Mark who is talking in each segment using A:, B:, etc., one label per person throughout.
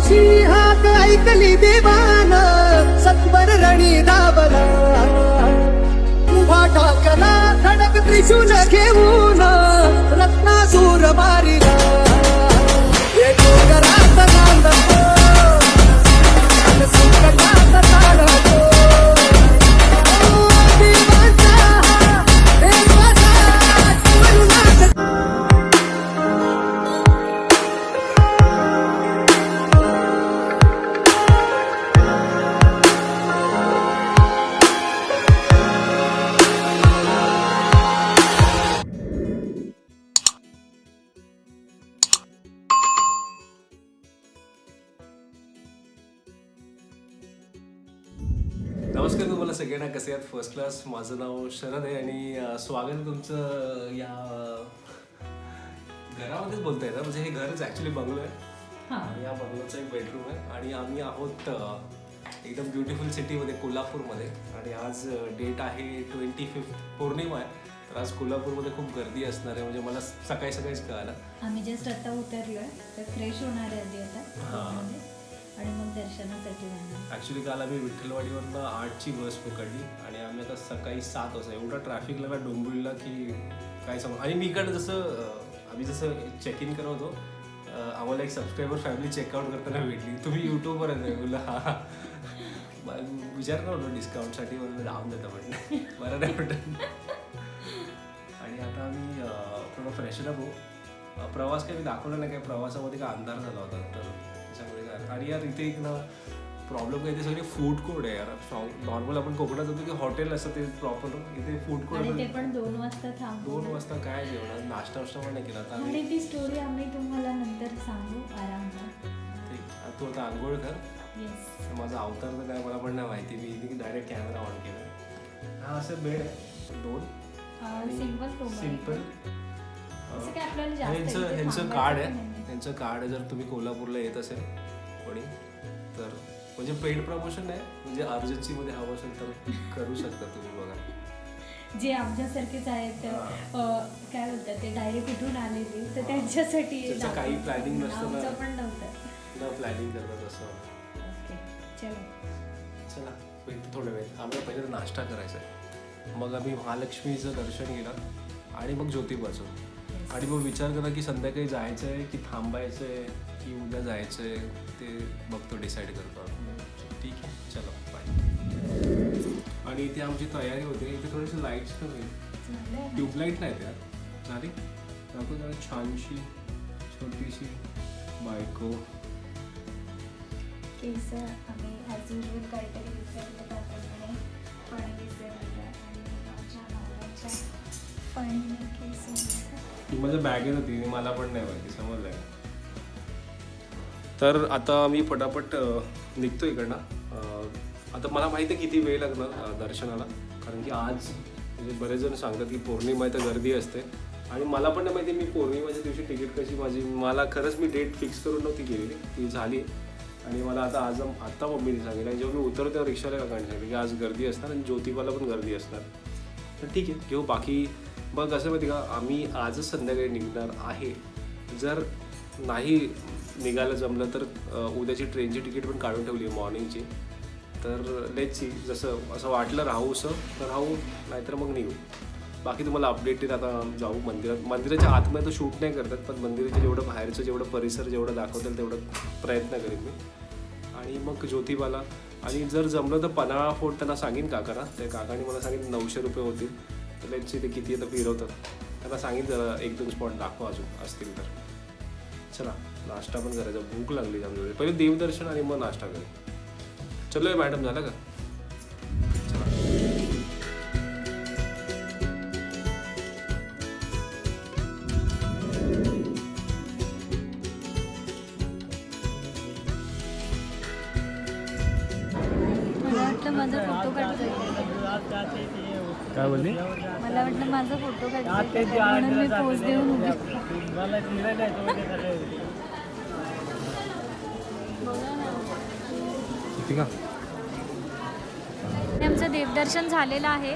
A: आईची हाक ऐकली देवान. सत्वर रणी दाबला उभा टाकला खडक त्रिशूल घेऊन. रत्नासूर मारिला
B: फर्स्ट क्लास माझं नाव शरद आहे आणि स्वागत आहे तुमचं या घरामध्येच बोलता येतं म्हणजे हे घरच ॲक्च्युली बंगलो आहे. आणि या बंगलोचा एक बेडरूम आहे. आणि आम्ही आहोत एकदम ब्युटिफुल सिटीमध्ये कोल्हापूरमध्ये. आणि आज डेट आहे ट्वेंटी फिफ्थ पौर्णिमा आहे. तर आज कोल्हापूरमध्ये खूप गर्दी असणार आहे. म्हणजे मला सकाळी सकाळीच कळालं.
C: आम्ही जस्ट आता उतरलोय. तर फ्रेश होणार आहे आधी आता. आणि मग दर्शनासाठी जाणार.
B: ॲक्च्युली काल आम्ही विठ्ठलवाडीवरनं आठची बस पकडली आणि आम्ही आता सकाळी सात वाजता एवढा ट्रॅफिक लागला डोंबिवलीला की काय सांगू? आणि मी इकडे जसं अं, आम्ही जसं चेक इन करत होतो अं, आम्हाला एक सबस्क्रायबर फॅमिली चेकआउट करताना भेटली. तुम्ही यूट्यूबवर आहे बोला हा मग विचार करतो होतो डिस्काउंटसाठी म्हणून राहून देता म्हटलं. बरं नाही म्हटलं. आणि आता आम्ही अं, थोडं फ्रेशर होऊ. अं, प्रवास काही मी दाखवला नाही काय प्रवासामध्ये काय अंधार झाला होता तर त्याच्यामुळे काय आणि यार इथे एक ना प्रॉब्लेम काय ते सगळे फूड कोर्ट आहे यार. नॉर्मल आपण कोकणात जातो की हॉटेल असतं ते प्रॉपर इथे फूड
C: ते
B: कोर्ट
C: पण दोन वाजता थांबू
B: दोन वाजता काय जेवणार? नाश्ता वाष्टा पण नाही केला.
C: आणि ती स्टोरी आम्ही तुम्हाला नंतर सांगू. आरामात
B: ठीक. आता तू आता आंघोळ कर. माझा अवतार तर काय मला पण नाही माहिती. मी इथे डायरेक्ट कॅमेरा ऑन केला. हा असं बेड आहे. दोन.
C: असं आपल्याला जास्त
B: ह्यांचं कार्ड आहे. त्यांचं कार्ड जर तुम्ही कोल्हापूरला येत असेल कोणी तर म्हणजे पेड प्रमोशन आहे म्हणजे अर्जन्सीमध्ये हवं असेल तर करू शकता तुम्ही बघा.
C: जे आमच्यासारखेच आहेत काय बोलतात ते डायरेक्ट कुठून आलेले तर त्यांच्यासाठी.
B: काही planning नसतं
C: पण नव्हतं.
B: न प्लॅनिंग करतात असं.
C: ओके चलो.
B: चला थोड्या वेळ. आम्हाला पहिले नाश्ता करायचा आहे. मग आम्ही महालक्ष्मीचं दर्शन केलं आणि मग ज्योतिबाचं. आणि मग विचार करा की संध्याकाळी जायचं आहे की थांबायचं आहे की उद्या जायचं आहे ते बघतो डिसाईड करतो. ठीक आहे चलो बाय आणि इथे आमची तयारी होते इथे थोडेसे लाईट्स
C: ना?
B: ट्यूबलाईट नाही त्या झाली दाखव जरा छानशी छोटीशी बायको
C: केस आम्ही ॲज युजल काहीतरी पाणी आणि नवऱ्याच्या.
B: ती म्हणजे माझ्या बॅगेत होती मला पण नाही माहिती समजलंय. तर आता मी पटापट निघतो इकडनं. आता मला माहिती आहे किती वेळ लागणार दर्शनाला. कारण की आज म्हणजे बरेच जण सांगतात की पौर्णिमा तर गर्दी असते. आणि मला पण नाही माहिती मी पौर्णिमाच्या दिवशी तिकीट कशी माझी मला खरंच मी डेट फिक्स करून नव्हती केलेली. ती झाली. आणि मला आता आज आत्ता मम्मीने सांगितलं. आणि जेव्हा मी उतरतो तेव्हा रिक्षाला काढण्यासाठी की आज गर्दी असणार आणि ज्योतिबाला पण गर्दी असणार. तर ठीक आहे घेऊ. बाकी मग असं माहिती का? आम्ही आजच संध्याकाळी निघणार आहे. जर नाही निघायला जमलं तर उद्याची ट्रेनची तिकीट पण काढून ठेवली आहे मॉर्निंगची. तर लेट सी जसं असं वाटलं राहूसं तर राहू नाहीतर मग निघू. बाकी तुम्हाला अपडेटेड आता जाऊ मंदिरात. मंदिराच्या आतमध्ये तर शूट नाही करतात पण मंदिराच्या जेवढं बाहेरचं जेवढं परिसर जेवढं दाखवतील तेवढं प्रयत्न करेन मी. आणि मग ज्योतिबाला. आणि जर जमलं तर पन्हाळा फोर्ट त्यांना सांगेन काकाला त्या काकाने मला सांगितलं नऊशे रुपये होतील. त्यांची ते किती येतं फिरवतात त्यांना सांगितलं जरा एक दोन स्पॉट दाखवा अजून असतील तर. चला नाश्ता पण करायचा. भूक लागली आमच्याकडे पहिले देवदर्शन आणि मग नाश्ता करेल चलो मॅडम झालं का? काय बोलली?
C: वाटलं माझा फोटो काढतोय म्हणून मी पोज देऊन उभी. बघा ना. आमचं देवदर्शन झालेलं आहे.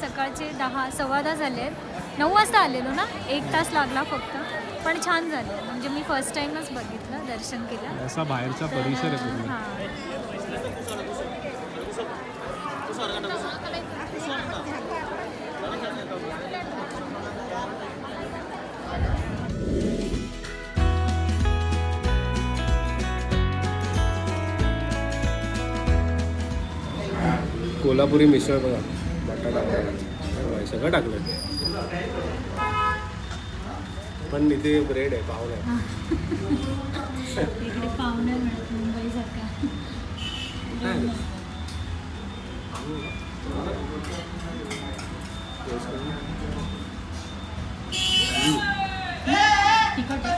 C: सकाळचे दहा सव्वा दहा झाले आहेत. नऊ वाजता आलेलो ना? एक तास लागला फक्त. पण छान झालं. म्हणजे मी फर्स्ट टाइमच बघितलं दर्शन केलं.
B: असा बाहेरचा परिसर
C: हां.
B: कोल्हापुरी मिसळ बघा. बटाटा. सगळं टाकलं पण इथे ब्रेड आहे पाव आहे
C: पाहुणे मिळत मुंबईसारखा
B: काय?
C: तिखट आहे.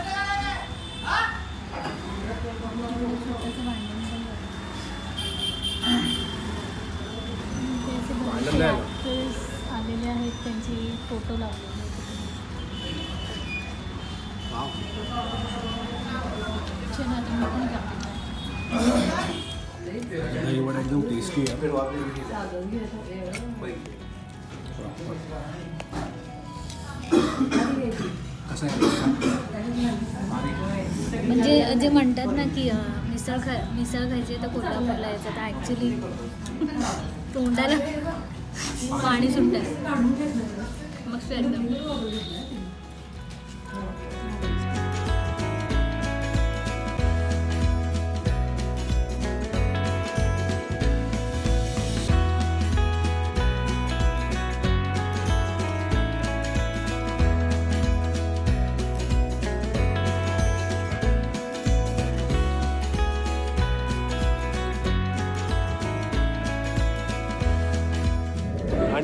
C: छोटंसं भांडण पण झालं. ते असे
B: भांडण
C: बरेचसे
B: नाही आलं.
C: actors आलेले आहेत त्यांचे फोटो लावलेले आहेत
B: वाव.
C: छान आता मी पण करते.
B: दही वडा एकदम टेस्टी आहे.
C: म्हणजे जे म्हणतात ना की मिसळ खा मिसळ खायची तर कोल्हापूरला यायचं? तर ॲक्च्युली तोंडाला पाणी सुटतं मस्त एकदम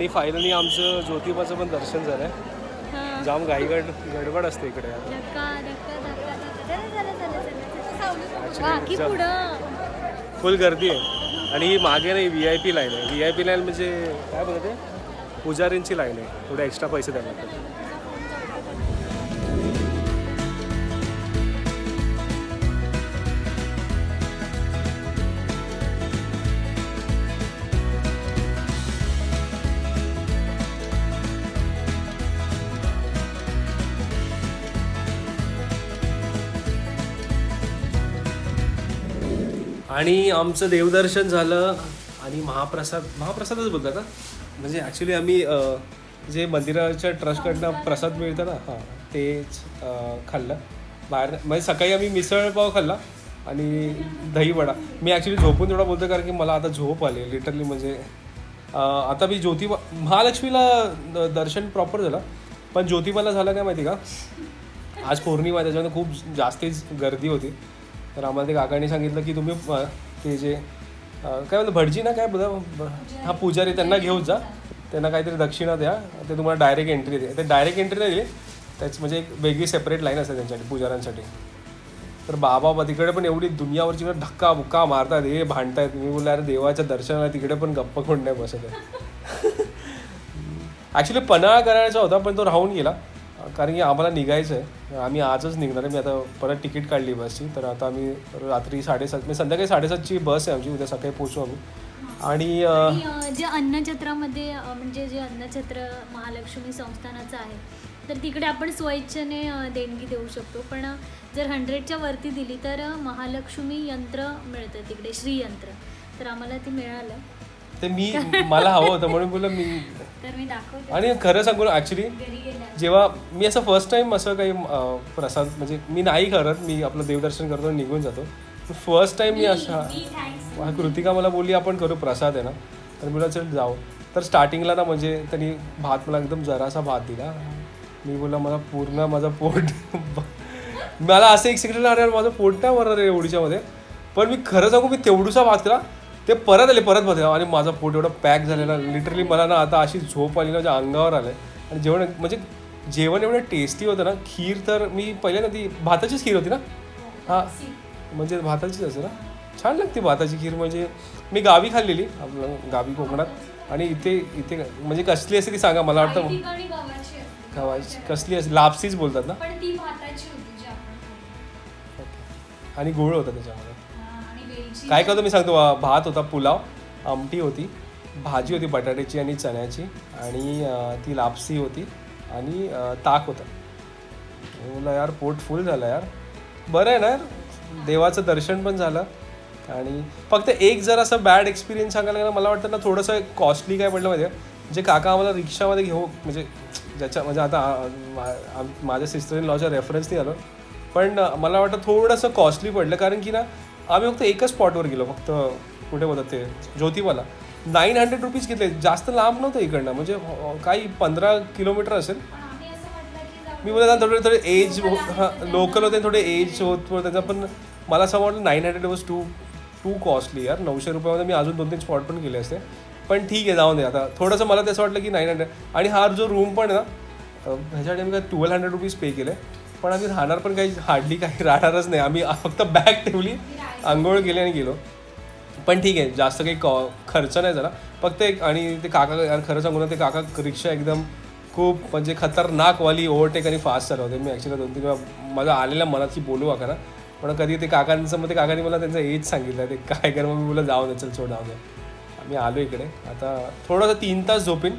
B: आणि फायनली आमचं ज्योतिबाचं पण दर्शन झालंय.
C: हां.
B: जाम घाईगड गडबड असते इकडे. फुल गर्दी आहे. आणि ही मागे नाही व्ही आय पी लाईन आहे. व्ही आय पी लाईन म्हणजे काय बोलते पुजारींची लाईन आहे. थोडे एक्स्ट्रा पैसे द्यावे लागतात. आणि आमचं देवदर्शन झालं आणि महाप्रसाद महाप्रसादच बोलता का? म्हणजे ॲक्च्युली आम्ही जे मंदिराच्या ट्रस्टकडनं प्रसाद मिळतं ना हां तेच खाल्लं. बाहेर म्हणजे सकाळी आम्ही मिसळपाव खाल्ला आणि दहीवडा मी ॲक्च्युली झोपून थोडा बोलतो कारण की मला आता झोप आली लिटरली म्हणजे आता मी ज्योतिबा महालक्ष्मीला द- दर्शन प्रॉपर झालं. पण ज्योतिबाला झालं काय माहिती का? आज पौर्णिमा त्याच्यामध्ये खूप जास्तीच गर्दी होती. तर आम्हाला ते काकांनी सांगितलं की तुम्ही ते जे काय म्हणतं भटजी ना काय बोला हा पुजारी त्यांना घेऊन जा. त्यांना काहीतरी दक्षिणा द्या. ते तुम्हाला डायरेक्ट एंट्री दे ते डायरेक्ट एंट्री नाही दिली. त्याच म्हणजे एक वेगळी सेपरेट लाईन असते त्यांच्यासाठी पुजाऱ्यांसाठी. तर बाबा तिकडे पण एवढी दुनियावरची म्हणजे धक्का बुक्का मारतात. हे भांडतायत. मी बोललो अरे देवाच्या दर्शनाला तिकडे पण गप्प कोण नाही बसत आहे. ॲक्च्युली पन्हाळा करायचा होता पण तो राहून गेला. कारण की आम्हाला निघायचं आहे आम्ही आजच निघणार आहे. मी आता परत तिकीट काढली बसची. तर आता आम्ही रात्री साडेसात म्हणजे संध्याकाळी साडेसातची बस आहे आमची. उद्या सकाळी पोचू आम्ही. आणि
C: जे अन्नछत्रामध्ये म्हणजे जे अन्नछत्र महालक्ष्मी संस्थानाचं आहे तर तिकडे आपण स्वइच्छेने अं, देणगी देऊ शकतो. पण जर हंड्रेडच्या वरती दिली तर महालक्ष्मी यंत्र मिळतं तिकडे श्रीयंत्र. तर आम्हाला ते मिळालं.
B: ते मी मला हवं होतं म्हणून बोललं मी
C: तर मी दाखवते.
B: आणि खरं सांगू ॲक्च्युली
C: घरी गेल्या
B: जेव्हा मी असं फर्स्ट टाइम असं काही अं, प्रसाद म्हणजे मी नाही करत मी आपलं देवदर्शन करतो आणि निघून जातो. फर्स्ट टाइम मी असा
C: मी थँक्स
B: हा, कृतिका मला बोलली आपण करू प्रसाद आहे ना? तर मी बोला चल जाऊ. तर स्टार्टिंगला ना म्हणजे त्यांनी भात मला एकदम जरासा भात दिला. मी बोला मला पूर्ण माझं पोट मला असं एक सेकंड अरे माझं पोट नाही भरणार आहे एवढीच्यामध्ये. पण मी खरं सांगू मी तेवढूसा भात केला. ते परत आले परत दिला आणि माझा पोट एवढं पॅक झालेला लिटरली मला ना आता अशी झोप आली ना माझ्या अंगावर आलं आणि जेवण म्हणजे जेवण एवढं टेस्टी होतं ना खीर तर मी पहिल्यांदा ती भाताचीच खीर होती ना? हां. म्हणजे भाताचीच असेल ना? छान लागते भाताची खीर. म्हणजे मी गावी खाल्लेली आपलं गावी कोकणात. आणि इथे इथे म्हणजे कसली असते ती सांगा मला वाटतं.
C: गव्हाची
B: कसली असते? लापसीच बोलतात ना. आणि गोळ होता त्याच्यामध्ये. काय करतो मी सांगतो भात होता पुलाव आमटी होती भाजी होती बटाट्याची आणि चण्याची आणि ती लापसी होती आणि ताक होतं. बोला यार पोट फुल झालं यार. बरं आहे ना यार देवाचं दर्शन पण झालं आणि फक्त एक जर असं बॅड एक्सपिरियन्स सांगायला गेलं मला वाटतं ना थोडंसं कॉस्टली काय पडलं माहिती जे काका आम्हाला रिक्षामध्ये घेऊ म्हणजे ज्याच्या म्हणजे आता माझ्या सिस्टर इन लॉच्या रेफरन्स नाही आलं. पण मला वाटतं थोडंसं कॉस्टली पडलं. कारण की ना आम्ही फक्त एकच स्पॉटवर गेलो फक्त कुठे बोलतात ते ज्योतिबाला. नाईन हंड्रेड रुपीज घेतले जास्त लांब नव्हतं इकडनं म्हणजे काही पंधरा किलोमीटर असेल. मी बोलत थोडे थोडे एज हां लोकल होते थोडे एज होत त्याचा पण मला असं वाटलं nine hundred was too too costly यार नऊशे रुपयामध्ये मी अजून दोन तीन स्पॉट पण केले असते. पण ठीक आहे जाऊन दे आता थोडंसं मला त्याचं वाटलं की नाईन हंड्रेड आणि हा जो रूम पण आहे ना ह्याच्यासाठी आम्ही काय ट्वेल्व हंड्रेड रुपीज पे केले. पण आम्ही राहणार पण काही हार्डली काही राहणारच नाही. आम्ही फक्त बॅग ठेवली. आंघोळ केली आणि गेलो. पण ठीक आहे जास्त काही कॉ खर्च नाही झाला. फक्त एक आणि ते काका यार खरं सांगू ना ते काका रिक्षा एकदम खूप म्हणजे खतरनाकवाली ओव्हरटेक आणि फास्ट चालवते मी ॲक्च्युली दोन तीन वेळा माझा आलेल्या मनाची बोलू अकरा पण कधी ते काकांचं मग ते काकांनी मला त्यांचं एज सांगितलं. ते काय कर मग मी बोला जाऊ दे चल सोड जाऊ दे. आम्ही आलो इकडे. आता थोडंसं तीन तास झोपीन.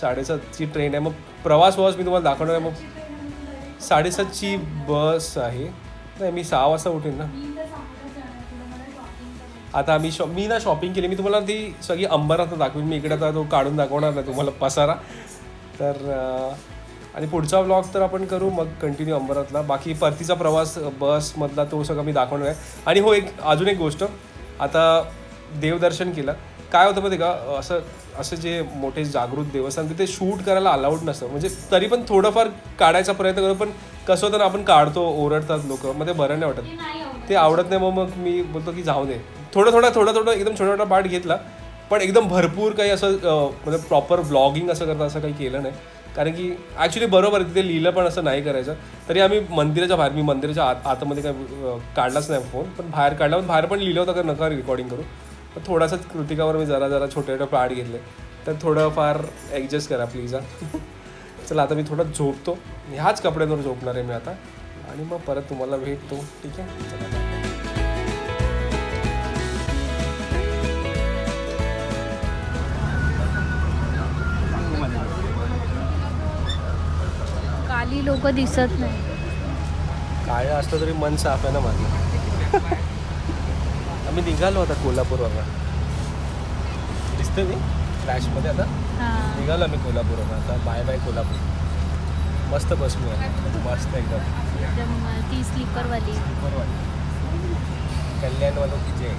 B: साडेसातची ट्रेन आहे. मग प्रवास ववास मी तुम्हाला दाखवणार आहे. मग साडेसातची बस आहे. नाही मी सहा वाजता उठेन ना. आता आम्ही शॉ मी ना शॉपिंग केली. मी तुम्हाला ती सगळी अंबरात दाखवीन. मी इकडे आता तो काढून दाखवणार नाही तुम्हाला पसारा. तर आणि पुढचा व्लॉग तर आपण करू मग कंटिन्यू अंबरातला. बाकी परतीचा प्रवास बसमधला तो सगळं मी दाखवणार आहे. आणि हो एक अजून एक गोष्ट. आता देवदर्शन केलं. काय होतं माहिती का? असं असं जे मोठे जागृत देवस्थान तिथे शूट करायला अलाउड नसतं. म्हणजे तरी पण थोडंफार काढायचा प्रयत्न करतो पण कसं होतं ना आपण काढतो ओरडतात लोक. मग ते बरं नाही वाटत. ते आवडत नाही मग मग मी बोलतो की जाऊ दे. थोडं थोडं थोडं थोडं एकदम छोटा छोटा पार्ट घेतला. पण एकदम भरपूर काही असं म्हणजे प्रॉपर व्लॉगिंग असं करता असं काही केलं नाही. कारण की ॲक्च्युली बरोबर आहे तिथे लिहिलं पण असं नाही करायचं. तरी आम्ही मंदिराच्या बाहेर मी मंदिराच्या आत आतमध्ये काय काढलाच नाही फोन पण बाहेर काढला पण बाहेर पण लिहिलं होतं का नका रेकॉर्डिंग करू. पण थोडासा कृतिकावर मी जरा जरा छोटे छोटे पार्ट घेतले. तर थोडंफार ॲडजस्ट करा प्लीज हा. चला आता मी थोडं झोपतो. ह्याच कपड्यांवर झोपणार आहे मी आता. आणि मग परत तुम्हाला भेटतो ठीक आहे? चला
C: काली लोक दिसत नाही.
B: काळं असलं तरी मन साफ आहे ना माझं. आम्ही निघालो आता कोल्हापूरवरनं दिसते मी? फ्लॅशमध्ये आता.
C: हा.
B: निघालो आम्ही कोल्हापूरवरनं आता बाय बाय कोल्हापूर. मस्त बस मी मस्त एकदम.
C: एकदम अं, ती स्लीपरवाली.
B: बरोबर कल्याणवालो की जय?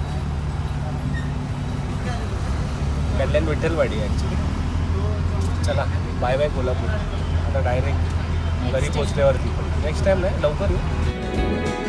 B: कल्याण विठ्ठलवाडी ॲक्च्युली चला बाय बाय कोल्हापूर. आता डायरेक्ट घरी पोचल्यावरती. नेक्स्ट टाइम नाही लवकर येऊ